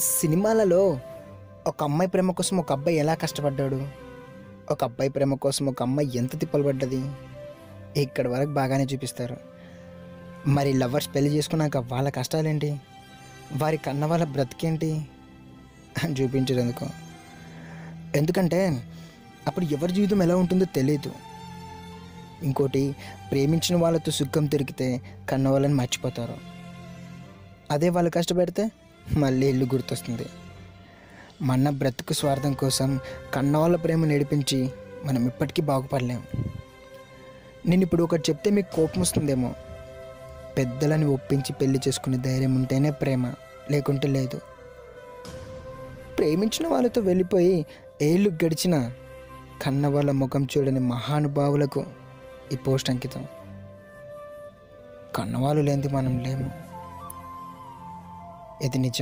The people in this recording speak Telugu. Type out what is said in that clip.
సినిమాలలో ఒక అమ్మాయి ప్రేమ కోసం ఒక అబ్బాయి ఎలా కష్టపడ్డాడు? ఒక అబ్బాయి ప్రేమ కోసం ఒక అమ్మాయి ఎంత తిప్పలు పడ్డది? ఇక్కడ వరకు బాగానే చూపిస్తారు. మరి లవర్స్ పెళ్ళి చేసుకున్నాక వాళ్ళ కష్టాలేంటి? వారి కన్న వాళ్ళ బ్రతికేంటి? అని చూపించారు ఎందుకు ఎందుకంటే అప్పుడు ఎవరి జీవితం ఎలా ఉంటుందో తెలియదు ఇంకోటి ప్రేమించిన వాళ్ళతో సుఖం తిరిగితే కన్న వాళ్ళని మర్చిపోతారు. అదే వాళ్ళు కష్టపెడితే మళ్ళీ ఇల్లు గుర్తొస్తుంది. మన బ్రతుకు స్వార్థం కోసం కన్నవాళ్ళ ప్రేమ నడిపించి మనం ఇప్పటికీ బాగుపడలేం. నేను ఇప్పుడు ఒకటి చెప్తే మీకు కోపం వస్తుందేమో. పెద్దలని ఒప్పించి పెళ్ళి చేసుకునే ధైర్యం ఉంటేనే ప్రేమ లేకుంటే లేదు. ప్రేమించిన వాళ్ళతో వెళ్ళిపోయి ఏళ్ళు గడిచిన కన్న వాళ్ళ ముఖం చూడని మహానుభావులకు ఈ పోస్ట్ అంకితం. కన్నవాళ్ళు లేనిది మనం లేము. यदि निज